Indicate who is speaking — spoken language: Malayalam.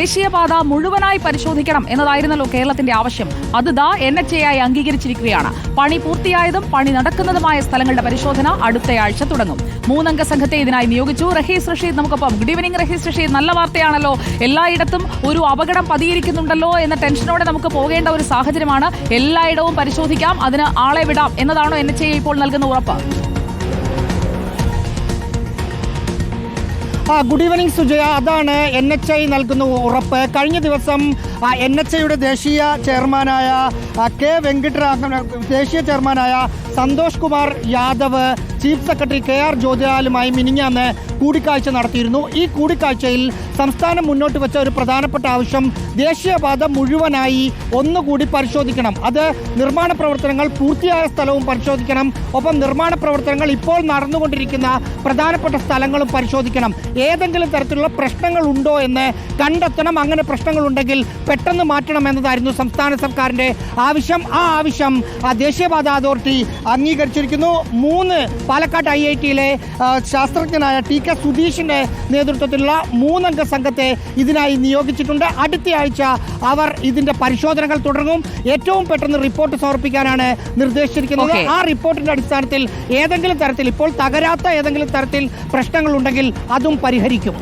Speaker 1: ദേശീയപാത മുഴുവനായി പരിശോധിക്കണം എന്നതായിരുന്നല്ലോ കേരളത്തിന്റെ ആവശ്യം. അത് ദാ എൻ എച്ച് എ ആയി അംഗീകരിച്ചിരിക്കുകയാണ്. പണി പൂർത്തിയായതും പണി നടക്കുന്നതുമായ സ്ഥലങ്ങളുടെ പരിശോധന അടുത്തയാഴ്ച തുടങ്ങും. മൂന്നംഗ സംഘത്തെ ഇതിനായി നിയോഗിച്ചു. റഹീസ് റഷീദ് നമുക്കൊപ്പം. Good evening Rahees Rasheed. നല്ല വാർത്തയാണല്ലോ. എല്ലായിടത്തും ഒരു അപകടം പതിയിരിക്കുന്നുണ്ടല്ലോ എന്ന ടെൻഷനോടെ നമുക്ക് പോകേണ്ട ഒരു സാഹചര്യമാണ്. എല്ലായിടവും പരിശോധിക്കാം. അതിന് ആളെ വിടാം എന്നതാണോ എൻ എച്ച് എ ഇപ്പോൾ നൽകുന്ന ഉറപ്പ്?
Speaker 2: ആ ഗുഡ് ഈവനിങ് സുജയ. അതാണ് എൻ എച്ച് ഐ നൽകുന്ന ഉറപ്പ്. കഴിഞ്ഞ ദിവസം എൻ എച്ച് ഐയുടെ ദേശീയ ചെയർമാനായ കെ വെങ്കിട്ടരാഘവൻ ദേശീയ ചെയർമാനായ Santhosh Kumar Yadav chief secretary K R ജ്യോതിലാലുമായി മിനിഞ്ഞാന്ന് കൂടിക്കാഴ്ച നടത്തിയിരുന്നു. ഈ കൂടിക്കാഴ്ചയിൽ സംസ്ഥാനം മുന്നോട്ട് വെച്ച ഒരു പ്രധാനപ്പെട്ട ആവശ്യം ദേശീയപാത മുഴുവനായി ഒന്നുകൂടി പരിശോധിക്കണം. അത് നിർമ്മാണ പ്രവർത്തനങ്ങൾ പൂർത്തിയായ സ്ഥലവും പരിശോധിക്കണം. ഒപ്പം നിർമ്മാണ പ്രവർത്തനങ്ങൾ ഇപ്പോൾ നടന്നുകൊണ്ടിരിക്കുന്ന പ്രധാനപ്പെട്ട സ്ഥലങ്ങളും പരിശോധിക്കണം. ഏതെങ്കിലും തരത്തിലുള്ള പ്രശ്നങ്ങൾ ഉണ്ടോ എന്ന് കണ്ടെത്തണം. അങ്ങനെ പ്രശ്നങ്ങളുണ്ടെങ്കിൽ പെട്ടെന്ന് മാറ്റണം എന്നതായിരുന്നു സംസ്ഥാന സർക്കാരിന്റെ ആവശ്യം. ആ ആവശ്യം ആ ദേശീയപാത അതോറിറ്റി അംഗീകരിച്ചിരിക്കുന്നു. മൂന്ന് പാലക്കാട് ഐ ഐ ടിയിലെ ശാസ്ത്രജ്ഞനായ ടി കെ സുധീഷിന്റെ നേതൃത്വത്തിലുള്ള മൂന്നംഗ സംഘത്തെ ഇതിനായി നിയോഗിച്ചിട്ടുണ്ട്. അടുത്തയാഴ്ച അവർ ഇതിന്റെ പരിശോധനകൾ തുടങ്ങും ഏറ്റവും പെട്ടെന്ന് റിപ്പോർട്ട് സമർപ്പിക്കാനാണ് നിർദ്ദേശിച്ചിരിക്കുന്നത്. ആ റിപ്പോർട്ടിന്റെ അടിസ്ഥാനത്തിൽ ഏതെങ്കിലും തരത്തിൽ ഇപ്പോൾ തകരാത്ത ഏതെങ്കിലും തരത്തിൽ പ്രശ്നങ്ങളുണ്ടെങ്കിൽ അതും പരിഹരിക്കും.